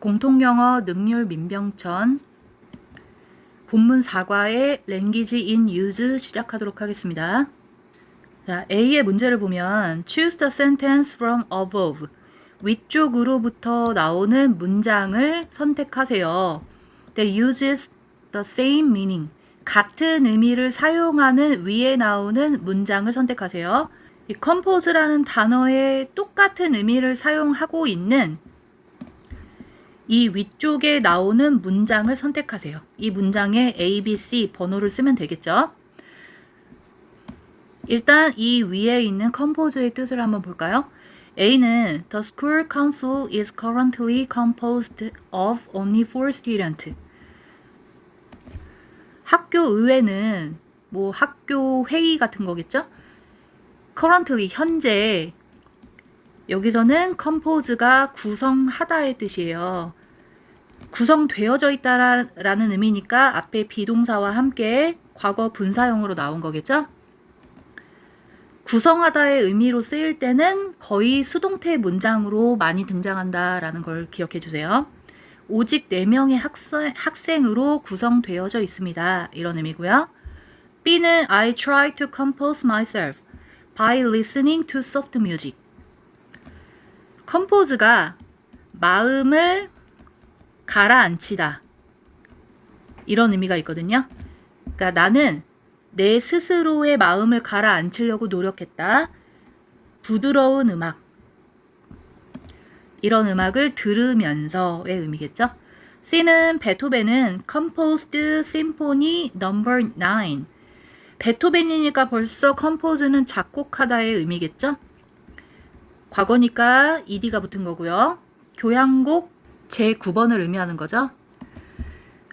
공통영어 능률 민병천 본문 4과의 language in use 시작하도록 하겠습니다. 자, A의 문제를 보면 choose the sentence from above 위쪽으로부터 나오는 문장을 선택하세요. that uses the same meaning 같은 의미를 사용하는 위에 나오는 문장을 선택하세요. 이 compose라는 단어에 똑같은 의미를 사용하고 있는 이 위쪽에 나오는 문장을 선택하세요. 이 문장에 A, B, C 번호를 쓰면 되겠죠? 일단 이 위에 있는 compose의 뜻을 한번 볼까요? A는 The school council is currently composed of only four students. 학교 의회는 뭐 학교 회의 같은 거겠죠? currently 현재 여기서는 compose가 구성하다의 뜻이에요. 구성되어져 있다라는 의미니까 앞에 비동사와 함께 과거 분사형으로 나온 거겠죠? 구성하다의 의미로 쓰일 때는 거의 수동태 문장으로 많이 등장한다라는 걸 기억해 주세요. 오직 4명의 학생, 학생으로 구성되어져 있습니다. 이런 의미고요. B는 I try to compose myself by listening to soft music. compose가 마음을 가라앉히다. 이런 의미가 있거든요. 그러니까 나는 내 스스로의 마음을 가라앉히려고 노력했다. 부드러운 음악. 이런 음악을 들으면서의 의미겠죠. C는 베토벤은 composed symphony number 9. 베토벤이니까 벌써 compose는 작곡하다의 의미겠죠. 과거니까 ed가 붙은 거고요. 교향곡 제 9번을 의미하는 거죠.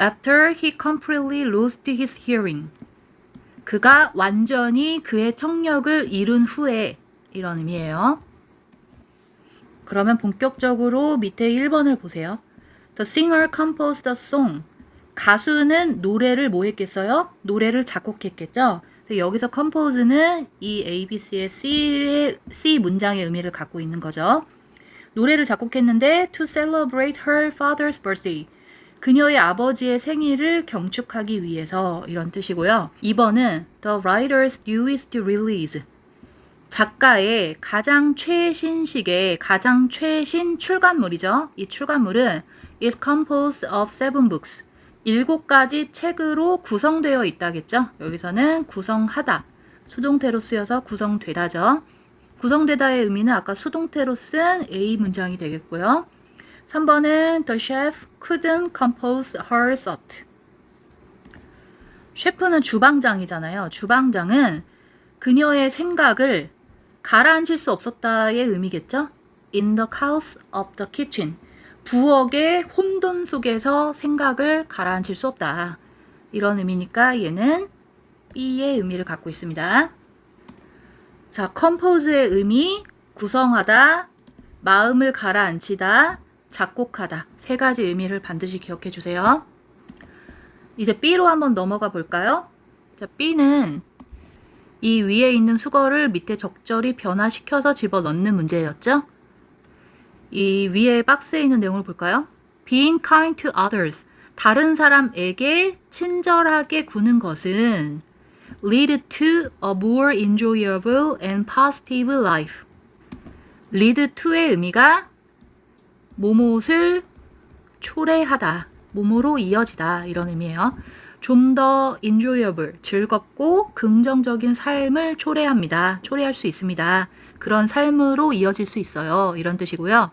After he completely lost his hearing. 그가 완전히 그의 청력을 잃은 후에 이런 의미예요. 그러면 본격적으로 밑에 1번을 보세요. The singer composed a song. 가수는 노래를 뭐 했겠어요? 노래를 작곡했겠죠? 여기서 compose는 이 ABC의 C의, C 문장의 의미를 갖고 있는 거죠. 노래를 작곡했는데 to celebrate her father's birthday. 그녀의 아버지의 생일을 경축하기 위해서 이런 뜻이고요. 2번은 the writer's newest release. 작가의 가장 최신식의 가장 최신 출간물이죠. 이 출간물은 is composed of seven books. 일곱 가지 책으로 구성되어 있다겠죠. 여기서는 구성하다. 수동태로 쓰여서 구성되다죠. 구성되다의 의미는 아까 수동태로 쓴 A 문장이 되겠고요. 3번은 The chef couldn't compose her thought. 셰프는 주방장이잖아요. 주방장은 그녀의 생각을 가라앉힐 수 없었다의 의미겠죠? In the chaos of the kitchen. 부엌의 혼돈 속에서 생각을 가라앉힐 수 없다. 이런 의미니까 얘는 B의 의미를 갖고 있습니다. 자, compose의 의미, 구성하다, 마음을 가라앉히다, 작곡하다. 세 가지 의미를 반드시 기억해 주세요. 이제 B로 한번 넘어가 볼까요? 자, B는 이 위에 있는 수거를 밑에 적절히 변화시켜서 집어넣는 문제였죠? 이 위에 박스에 있는 내용을 볼까요? Being kind to others. 다른 사람에게 친절하게 구는 것은 lead to a more enjoyable and positive life. lead to의 의미가 모못을 초래하다, 모모로 이어지다 이런 의미예요. 좀 더 enjoyable, 즐겁고 긍정적인 삶을 초래합니다. 초래할 수 있습니다. 그런 삶으로 이어질 수 있어요. 이런 뜻이고요.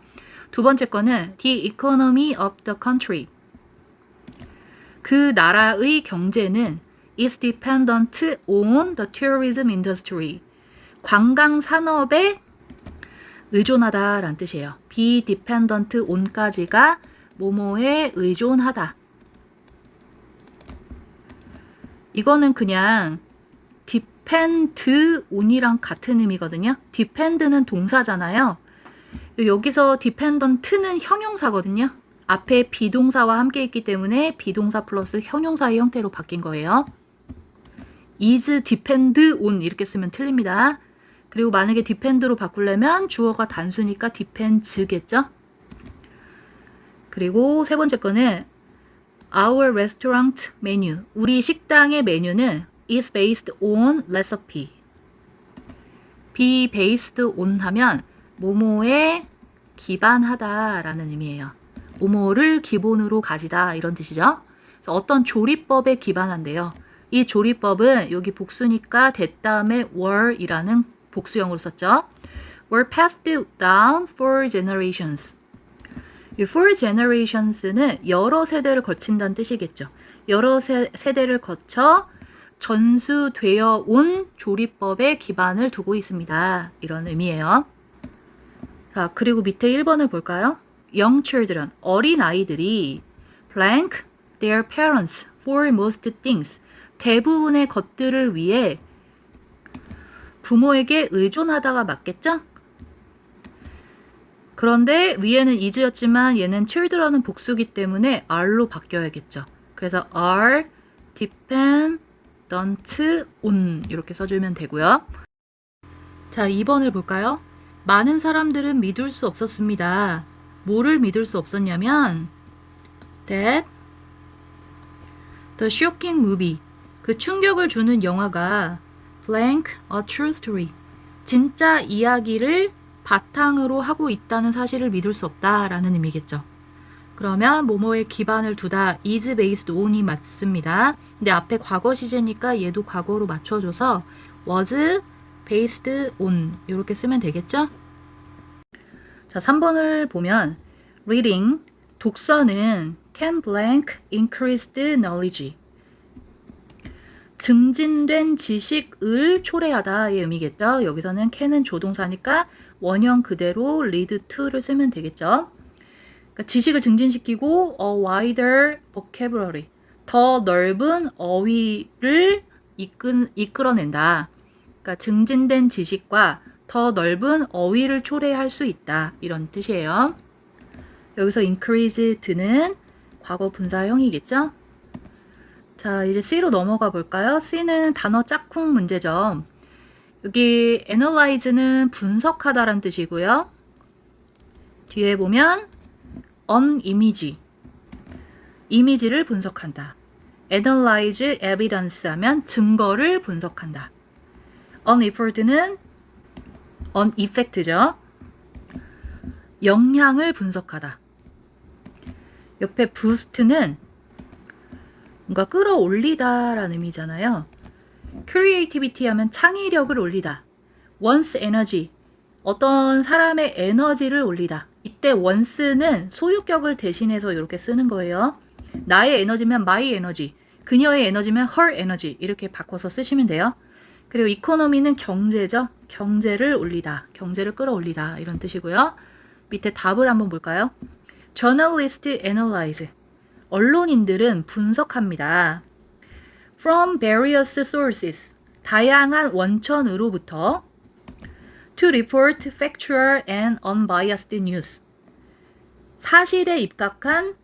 두 번째 거는 the economy of the country. 그 나라의 경제는 is dependent on the tourism industry. 관광 산업에 의존하다라는 뜻이에요. be dependent on까지가 뭐뭐에 의존하다. 이거는 그냥 depend on이랑 같은 의미거든요. depend는 동사잖아요. 여기서 dependent는 형용사거든요. 앞에 비동사와 함께 있기 때문에 비동사 플러스 형용사의 형태로 바뀐 거예요. Is depend on 이렇게 쓰면 틀립니다. 그리고 만약에 depend로 바꾸려면 주어가 단수니까 depends겠죠? 그리고 세 번째 거는 Our restaurant menu. 우리 식당의 메뉴는 is based on recipe. be based on 하면 모모에 기반하다라는 의미예요. 모모를 기본으로 가지다 이런 뜻이죠. 어떤 조리법에 기반한대요. 이 조리법은 여기 복수니까 that 다음에 were이라는 복수형으로 썼죠. were passed down for generations. 이 for generations는 여러 세대를 거친다는 뜻이겠죠. 여러 세, 세대를 거쳐 전수되어 온 조리법에 기반을 두고 있습니다. 이런 의미예요. 자, 그리고 밑에 1번을 볼까요? Young children, 어린 아이들이 blank their parents for most things. 대부분의 것들을 위해 부모에게 의존하다가 맞겠죠? 그런데 위에는 is였지만 얘는 children은 복수기 때문에 are로 바뀌어야겠죠. 그래서 are dependent on 이렇게 써주면 되고요. 자, 2번을 볼까요? 많은 사람들은 믿을 수 없었습니다. 뭐를 믿을 수 없었냐면 that the shocking movie 그 충격을 주는 영화가 blank a true story 진짜 이야기를 바탕으로 하고 있다는 사실을 믿을 수 없다라는 의미겠죠. 그러면 뭐뭐에 기반을 두다 is based on이 맞습니다. 근데 앞에 과거 시제니까 얘도 과거로 맞춰줘서 was based on 이렇게 쓰면 되겠죠? 자, 3번을 보면 reading 독서는 can blank increased knowledge 증진된 지식을 초래하다의 의미겠죠. 여기서는 can은 조동사니까 원형 그대로 lead to를 쓰면 되겠죠. 그러니까 지식을 증진시키고 a wider vocabulary 더 넓은 어휘를 이끈, 이끌어낸다. 그러니까 증진된 지식과 더 넓은 어휘를 초래할 수 있다. 이런 뜻이에요. 여기서 increased는 과거 분사형이겠죠? 자, 이제 C로 넘어가 볼까요? C는 단어 짝꿍 문제죠. 여기 analyze는 분석하다란 뜻이고요. 뒤에 보면 on image 이미지를 분석한다. analyze evidence 하면 증거를 분석한다. on effort는 on effect죠. 영향을 분석하다. 옆에 boost는 뭔가 끌어올리다라는 의미잖아요. creativity 하면 창의력을 올리다. once energy 어떤 사람의 에너지를 올리다. 이때 once는 소유격을 대신해서 이렇게 쓰는 거예요. 나의 에너지면 my energy, 그녀의 에너지면 her energy 이렇게 바꿔서 쓰시면 돼요. 그리고 이코노미는 경제죠. 경제를 올리다, 경제를 끌어올리다 이런 뜻이고요. 밑에 답을 한번 볼까요? journalist analyze 언론인들은 분석합니다. from various sources 다양한 원천으로부터 to report factual and unbiased news 사실에 입각한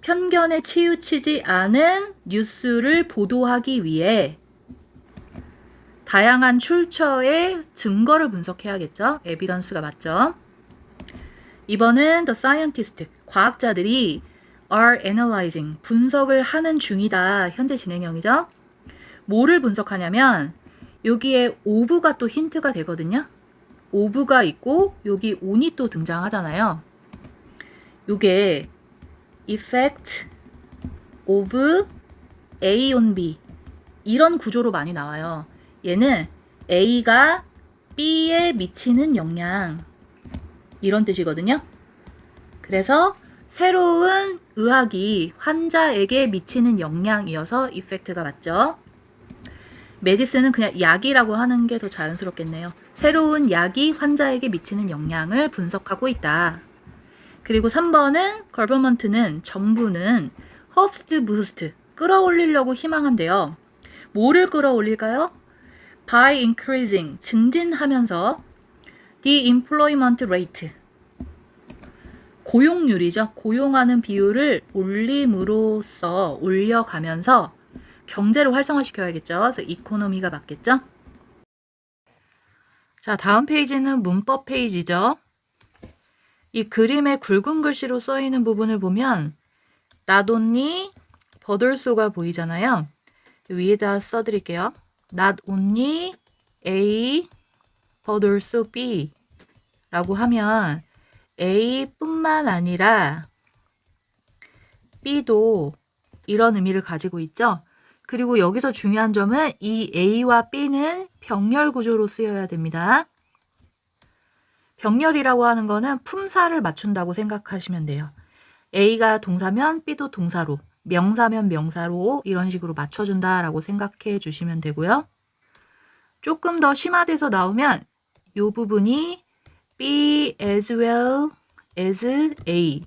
편견에 치우치지 않은 뉴스를 보도하기 위해 다양한 출처의 증거를 분석해야겠죠. 에비던스가 맞죠. 이번은 the scientist 과학자들이 are analyzing 분석을 하는 중이다. 현재 진행형이죠. 뭐를 분석하냐면 여기에 오브가 또 힌트가 되거든요. 오브가 있고 여기 온이 또 등장하잖아요. 요게 effect of A on B 이런 구조로 많이 나와요. 얘는 A가 B에 미치는 영향 이런 뜻이거든요. 그래서 새로운 의학이 환자에게 미치는 영향이어서 이펙트가 맞죠. 메디슨은 그냥 약이라고 하는 게 더 자연스럽겠네요. 새로운 약이 환자에게 미치는 영향을 분석하고 있다. 그리고 3번은 걸버먼트는 정부는 to boost 끌어올리려고 희망한대요. 뭐를 끌어올릴까요? by increasing 증진하면서 the employment rate 고용률이죠. 고용하는 비율을 올림으로써 올려가면서 경제를 활성화시켜야겠죠. 그래서 이코노미가 맞겠죠. 자, 다음 페이지는 문법 페이지죠. 이 그림의 굵은 글씨로 써 있는 부분을 보면 only 버들소가 보이잖아요. 위에다 써 드릴게요. not only A also B 라고 하면 A뿐만 아니라 B도 이런 의미를 가지고 있죠. 그리고 여기서 중요한 점은 이 A와 B는 병렬 구조로 쓰여야 됩니다. 병렬이라고 하는 거는 품사를 맞춘다고 생각하시면 돼요. A가 동사면 B도 동사로, 명사면 명사로 이런 식으로 맞춰준다라고 생각해 주시면 되고요. 조금 더 심화돼서 나오면 이 부분이 B as well as A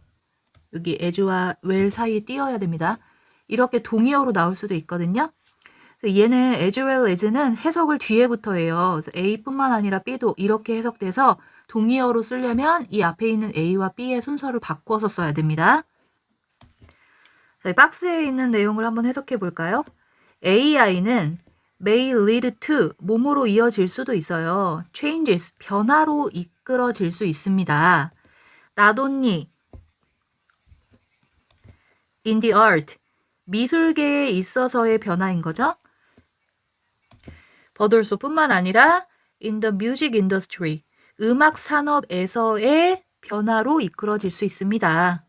여기 as와 well 사이에 띄어야 됩니다. 이렇게 동의어로 나올 수도 있거든요. 그래서 얘는 as well as는 해석을 뒤에부터 해요. 그래서 A뿐만 아니라 B도 이렇게 해석돼서 동의어로 쓰려면 이 앞에 있는 A와 B의 순서를 바꿔서 써야 됩니다. 자, 이 박스에 있는 내용을 한번 해석해 볼까요? AI는 may lead to 몸으로 이어질 수도 있어요. changes 변화로 이끌어질 수 있습니다. only in the art 미술계에 있어서의 변화인 거죠. but also 뿐만 아니라 in the music industry 음악 산업에서의 변화로 이끌어질 수 있습니다.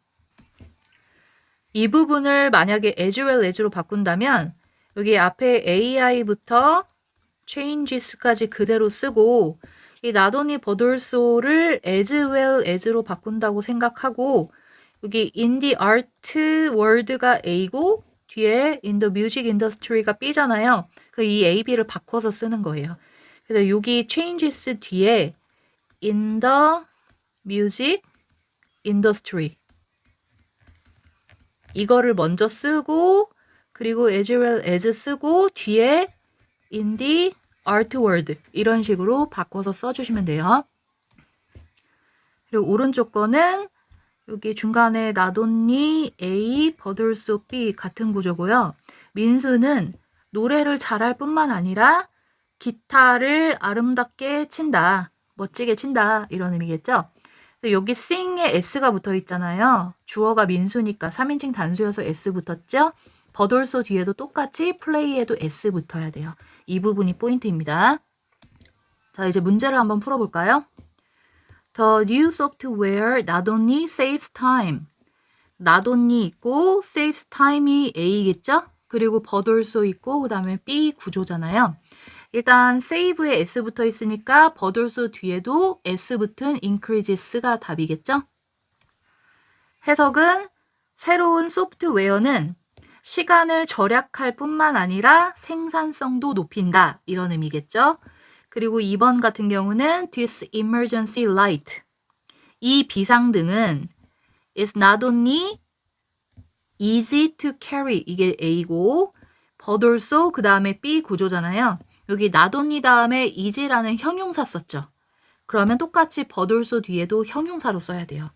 이 부분을 만약에 as well as로 바꾼다면 여기 앞에 AI부터 changes까지 그대로 쓰고 이 나도니 버돌소를 as well as로 바꾼다고 생각하고 여기 in the art world가 A고 뒤에 in the music industry가 B잖아요. 그 이 A, B를 바꿔서 쓰는 거예요. 그래서 여기 changes 뒤에 in the music industry 이거를 먼저 쓰고 그리고 as well as 쓰고 뒤에 in the art world 이런 식으로 바꿔서 써주시면 돼요. 그리고 오른쪽 거는 여기 중간에 나돈니 A, 버들소 B 같은 구조고요. 민수는 노래를 잘할 뿐만 아니라 기타를 아름답게 친다. 멋지게 친다. 이런 의미겠죠? 여기 sing에 s가 붙어 있잖아요. 주어가 민수니까 3인칭 단수여서 s 붙었죠? 버돌소 뒤에도 똑같이 플레이에도 s 붙어야 돼요. 이 부분이 포인트입니다. 자, 이제 문제를 한번 풀어볼까요? The new software not only saves time. not only 있고 saves time이 A겠죠? 그리고 also 있고 그 다음에 B 구조잖아요. 일단 save에 s 붙어 있으니까 also 뒤에도 s 붙은 increases가 답이겠죠? 해석은 새로운 소프트웨어는 시간을 절약할 뿐만 아니라 생산성도 높인다. 이런 의미겠죠? 그리고 2번 같은 경우는 this emergency light. 이 비상등은 is not only easy to carry. 이게 A고 but also 그 다음에 B 구조잖아요. 여기 not only 다음에 easy라는 형용사 썼죠. 그러면 똑같이 but also 뒤에도 형용사로 써야 돼요.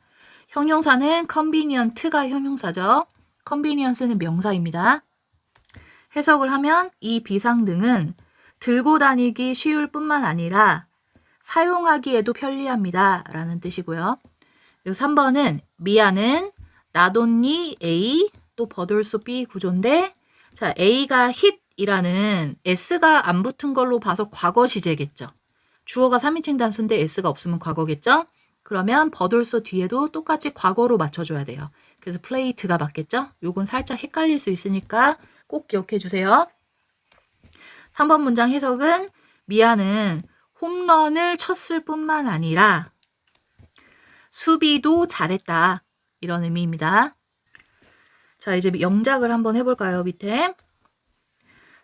형용사는 convenient가 형용사죠. Convenience는 명사입니다. 해석을 하면 이 비상등은 들고 다니기 쉬울 뿐만 아니라 사용하기에도 편리합니다. 라는 뜻이고요. 그리고 3번은 미아는 only A 또 also B 구조인데 자 A가 hit이라는 S가 안 붙은 걸로 봐서 과거 시제겠죠. 주어가 3인칭 단수인데 S가 없으면 과거겠죠. 그러면 also 뒤에도 똑같이 과거로 맞춰줘야 돼요. 그래서 플레이트가 맞겠죠? 요건 살짝 헷갈릴 수 있으니까 꼭 기억해 주세요. 3번 문장 해석은 미아는 홈런을 쳤을 뿐만 아니라 수비도 잘했다. 이런 의미입니다. 자, 이제 영작을 한번 해볼까요? 밑에.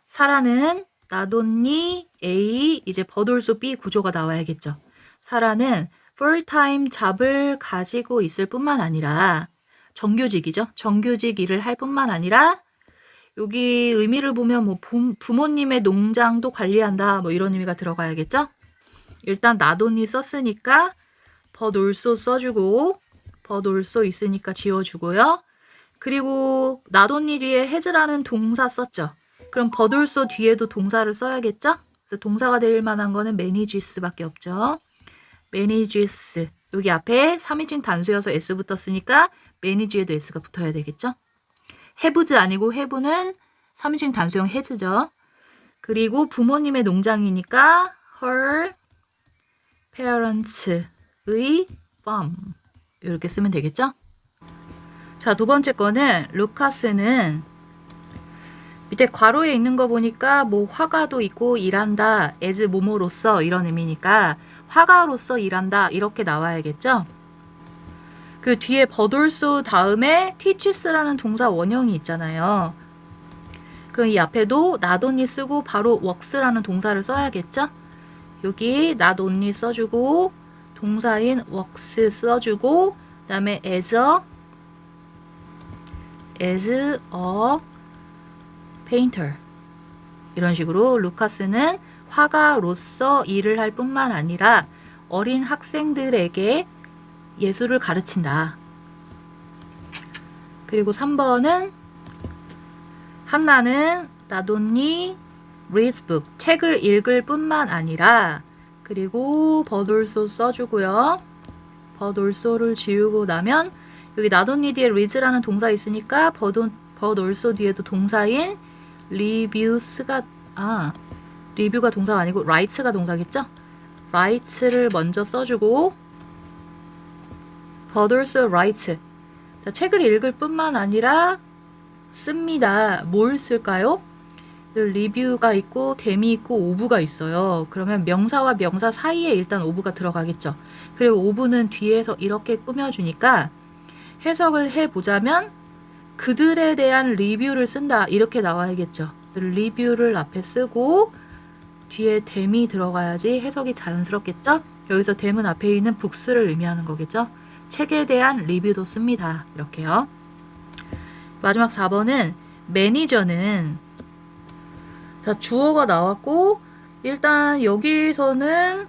사라는 나돈니 A 이제 버돌소 B 구조가 나와야겠죠. 사라는 풀타임 잡을 가지고 있을 뿐만 아니라 정규직이죠. 정규직 일을 할 뿐만 아니라 여기 의미를 보면 뭐 부모님의 농장도 관리한다 뭐 이런 의미가 들어가야겠죠. 일단 나돈이 썼으니까 버돌소 써주고 버돌소 있으니까 지워주고요. 그리고 나돈이 뒤에 해즈라는 동사 썼죠. 그럼 버돌소 뒤에도 동사를 써야겠죠? 그래서 동사가 될 만한 거는 매니지스밖에 없죠. 매니지스 여기 앞에 3인칭 단수여서 s 붙었으니까 매니지에도 s가 붙어야 되겠죠? 해부즈 아니고 해부는 3인칭 단수형 해즈죠. 그리고 부모님의 농장이니까 her parents의 farm 이렇게 쓰면 되겠죠? 자, 두 번째 거는 루카스는 밑에 괄호에 있는 거 보니까 뭐 화가도 있고 일한다, as 모모로서 이런 의미니까 화가로서 일한다 이렇게 나와야겠죠? 그 뒤에 버돌소 다음에 teaches라는 동사 원형이 있잖아요. 그럼 이 앞에도 not only 쓰고 바로 works라는 동사를 써야겠죠? 여기 not only 써주고 동사인 works 써주고 그 다음에 as a as a painter 이런 식으로 루카스는 화가로서 일을 할 뿐만 아니라 어린 학생들에게 예술을 가르친다. 그리고 3번은 한나는 나돈니 book 책을 읽을 뿐만 아니라 그리고 also 써주고요. also를 지우고 나면 여기 나돈니 뒤에 reads라는 동사 있으니까 but also 뒤에도 동사인 reviews가 아 리뷰가 동사가 아니고 writes가 동사겠죠? writes를 먼저 써주고 writes 자, 책을 읽을 뿐만 아니라 씁니다. 뭘 쓸까요? 리뷰가 있고 댐이 있고 오브가 있어요. 그러면 명사와 명사 사이에 일단 오브가 들어가겠죠. 그리고 오브는 뒤에서 이렇게 꾸며주니까 해석을 해보자면 그들에 대한 리뷰를 쓴다 이렇게 나와야겠죠. 리뷰를 앞에 쓰고 뒤에 댐이 들어가야지 해석이 자연스럽겠죠. 여기서 댐은 앞에 있는 북스를 의미하는 거겠죠. 책에 대한 리뷰도 씁니다. 이렇게요. 마지막 4번은 매니저는 자, 주어가 나왔고 일단 여기서는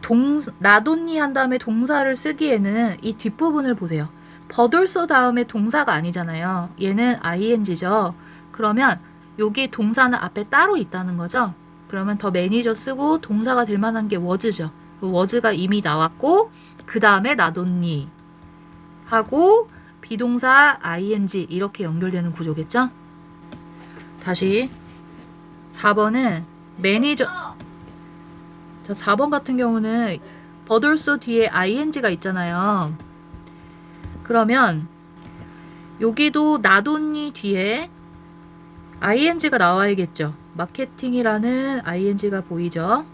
동 나돈니 한 다음에 동사를 쓰기에는 이 뒷부분을 보세요. 버돌소 다음에 동사가 아니잖아요. 얘는 ing죠. 그러면 여기 동사는 앞에 따로 있다는 거죠. 그러면 더 매니저 쓰고 동사가 될 만한 게 was죠. Was가 이미 나왔고 그 다음에 나돈니 하고 비동사 ing 이렇게 연결되는 구조겠죠? 다시 4번은 매니저 자 4번 같은 경우는 버돌소 뒤에 ing가 있잖아요. 그러면 여기도 나돈니 뒤에 ing가 나와야겠죠. 마케팅이라는 ing가 보이죠.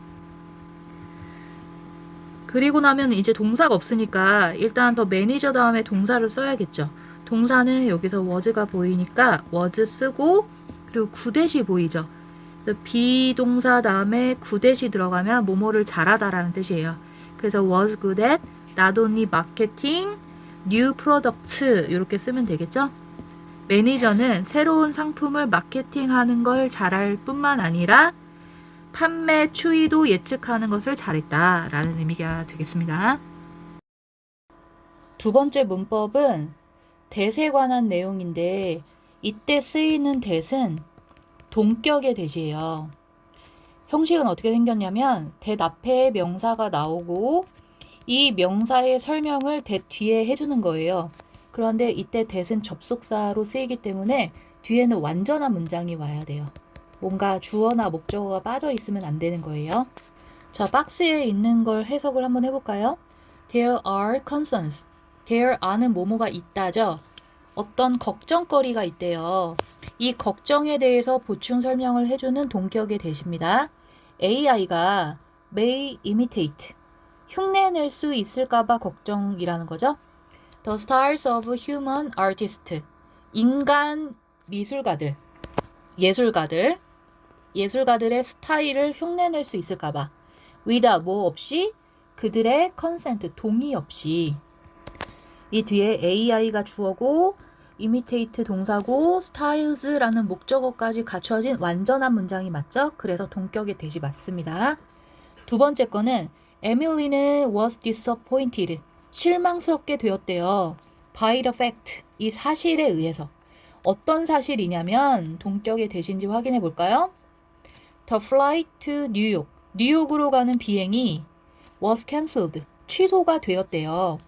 그리고 나면 이제 동사가 없으니까 일단 더 매니저 다음에 동사를 써야겠죠. 동사는 여기서 was가 보이니까 was 쓰고 그리고 구대시 보이죠. 비동사 다음에 구대시 들어가면 뭐뭐를 잘하다라는 뜻이에요. 그래서 was good at not only marketing new products 이렇게 쓰면 되겠죠. 매니저는 새로운 상품을 마케팅하는 걸 잘할 뿐만 아니라 판매 추이도 예측하는 것을 잘했다 라는 의미가 되겠습니다. 두 번째 문법은 대세 관한 내용인데 이때 쓰이는 대은 동격의 대시예요. 형식은 어떻게 생겼냐면 대 앞에 명사가 나오고 이 명사의 설명을 대 뒤에 해주는 거예요. 그런데 이때 대은 접속사로 쓰이기 때문에 뒤에는 완전한 문장이 와야 돼요. 뭔가 주어나 목적어가 빠져 있으면 안 되는 거예요. 자, 박스에 있는 걸 해석을 한번 해볼까요? There are concerns. There are는 뭐뭐가 있다죠. 어떤 걱정거리가 있대요. 이 걱정에 대해서 보충 설명을 해주는 동격의 대시입니다. AI가 may imitate. 흉내낼 수 있을까봐 걱정이라는 거죠. The styles of human artists. 인간 미술가들, 예술가들, 예술가들의 스타일을 흉내낼 수 있을까봐. without 뭐 없이 그들의 consent 동의 없이 이 뒤에 AI가 주어고 imitate 동사고 styles라는 목적어까지 갖춰진 완전한 문장이 맞죠? 그래서 동격의 대시 맞습니다. 두 번째 거는 에밀리는 was disappointed 실망스럽게 되었대요. by the fact 이 사실에 의해서 어떤 사실이냐면 동격의 대신지 확인해 볼까요? The flight to New York 뉴욕으로 가는 비행이 was cancelled 취소가 되었대요.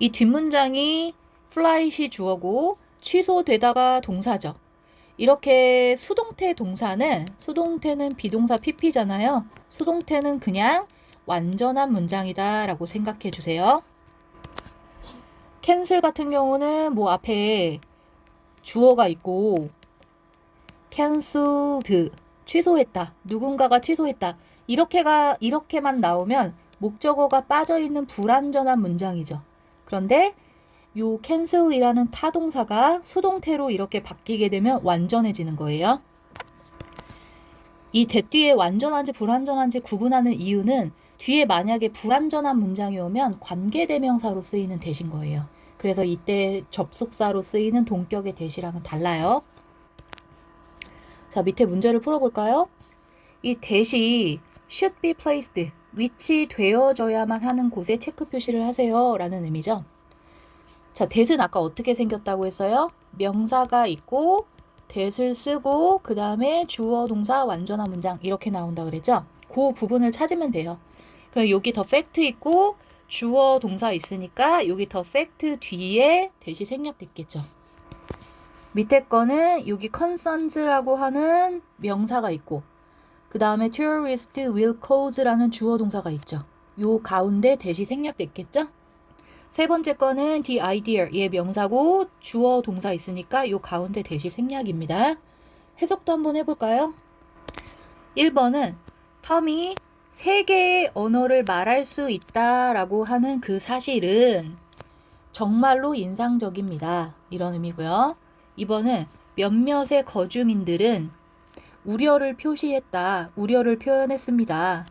이 뒷문장이 flight이 주어고 취소되다가 동사죠. 이렇게 수동태 동사는 수동태는 비동사 pp잖아요. 수동태는 그냥 완전한 문장이다라고 생각해 주세요. 캔슬 같은 경우는 뭐 앞에 주어가 있고 canceled 취소했다. 누군가가 취소했다. 이렇게가 이렇게만 나오면 목적어가 빠져 있는 불완전한 문장이죠. 그런데 요 cancel이라는 타동사가 수동태로 이렇게 바뀌게 되면 완전해지는 거예요. 이 대 뒤에 완전한지 불완전한지 구분하는 이유는 뒤에 만약에 불완전한 문장이 오면 관계대명사로 쓰이는 대신 거예요. 그래서 이때 접속사로 쓰이는 동격의 대시랑은 달라요. 자, 밑에 문제를 풀어볼까요? 이 대시 should be placed 위치되어져야만 하는 곳에 체크 표시를 하세요 라는 의미죠. 자, 대은 아까 어떻게 생겼다고 했어요? 명사가 있고 대을 쓰고 그 다음에 주어 동사 완전한 문장 이렇게 나온다 그랬죠? 그 부분을 찾으면 돼요. 그럼 여기 더 팩트 있고 주어 동사 있으니까 여기 더 팩트 뒤에 대시 생략됐겠죠. 밑에 거는 여기 concerns라고 하는 명사가 있고 그 다음에 tourist will cause라는 주어 동사가 있죠. 요 가운데 대시 생략됐겠죠? 세 번째 거는 the idea 얘 명사고 주어 동사 있으니까 요 가운데 대시 생략입니다. 해석도 한번 해볼까요? 1번은 텀이 세 개의 언어를 말할 수 있다라고 하는 그 사실은 정말로 인상적입니다. 이런 의미고요. 2번은 몇몇의 거주민들은 우려를 표시했다. 우려를 표현했습니다.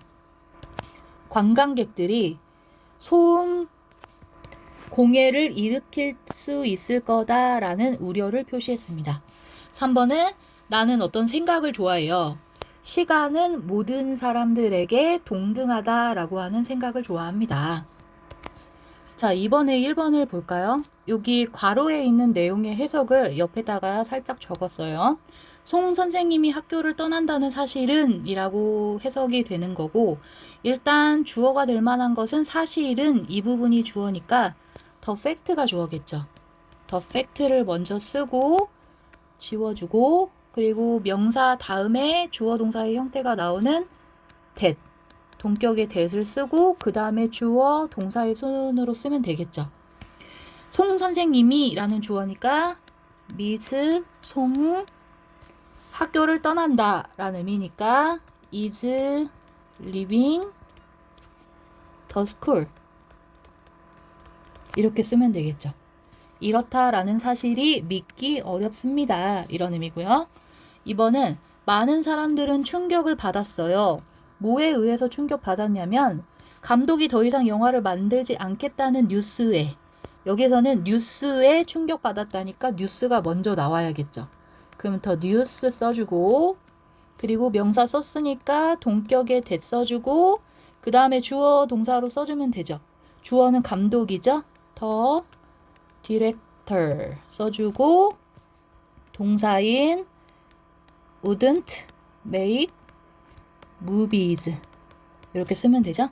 관광객들이 소음 공해를 일으킬 수 있을 거다라는 우려를 표시했습니다. 3번은 나는 어떤 생각을 좋아해요. 시간은 모든 사람들에게 동등하다라고 하는 생각을 좋아합니다. 자, 이번에 1번을 볼까요? 여기 괄호에 있는 내용의 해석을 옆에다가 살짝 적었어요. 송 선생님이 학교를 떠난다는 사실은 이라고 해석이 되는 거고, 일단 주어가 될 만한 것은 사실은 이 부분이 주어니까 더 팩트가 주어겠죠. 더 팩트를 먼저 쓰고, 지워주고, 그리고 명사 다음에 주어 동사의 형태가 나오는 that, 동격의 that을 쓰고, 그 다음에 주어 동사의 순으로 쓰면 되겠죠. 송 선생님이 라는 주어니까 미스 송 학교를 떠난다 라는 의미니까 is leaving the school 이렇게 쓰면 되겠죠. 이렇다라는 사실이 믿기 어렵습니다. 이런 의미고요. 2번은 많은 사람들은 충격을 받았어요. 뭐에 의해서 충격받았냐면 감독이 더 이상 영화를 만들지 않겠다는 뉴스에 여기서는 뉴스에 충격받았다니까 뉴스가 먼저 나와야겠죠. 그러면 더 뉴스 써주고 그리고 명사 썼으니까 동격에 대 써주고 그 다음에 주어 동사로 써주면 되죠. 주어는 감독이죠. 더 디렉터 써주고 동사인 wouldn't make movies 이렇게 쓰면 되죠.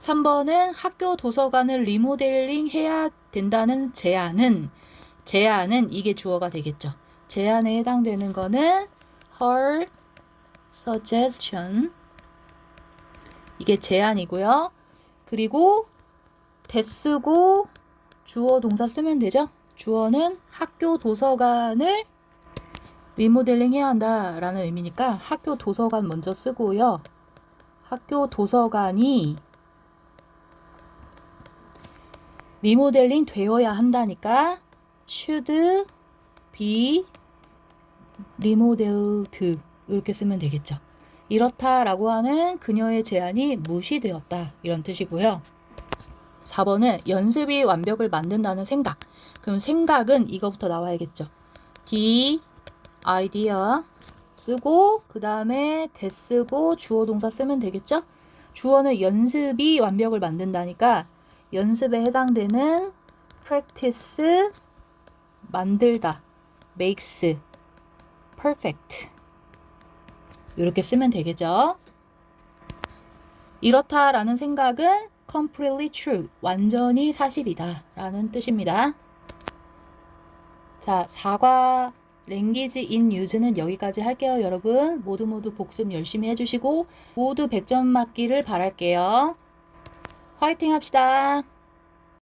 3번은 학교 도서관을 리모델링 해야 된다는 제안은 제안은 이게 주어가 되겠죠. 제안에 해당되는 거는 her suggestion 이게 제안이고요. 그리고 대 쓰고 주어 동사 쓰면 되죠. 주어는 학교 도서관을 리모델링 해야 한다라는 의미니까 학교 도서관 먼저 쓰고요. 학교 도서관이 리모델링 되어야 한다니까 should be remodeled 이렇게 쓰면 되겠죠. 이렇다라고 하는 그녀의 제안이 무시되었다 이런 뜻이고요. 4번은 연습이 완벽을 만든다는 생각. 그럼 생각은 이거부터 나와야겠죠. Idea 쓰고 그 다음에 대 쓰고 주어 동사 쓰면 되겠죠. 주어는 연습이 완벽을 만든다니까 연습에 해당되는 practice 만들다 makes perfect 이렇게 쓰면 되겠죠. 이렇다라는 생각은 completely true. 완전히 사실이다. 라는 뜻입니다. 자, 사과 랭귀지 인 유즈는 여기까지 할게요, 여러분. 모두 모두 복습 열심히 해주시고 모두 100점 맞기를 바랄게요. 화이팅 합시다.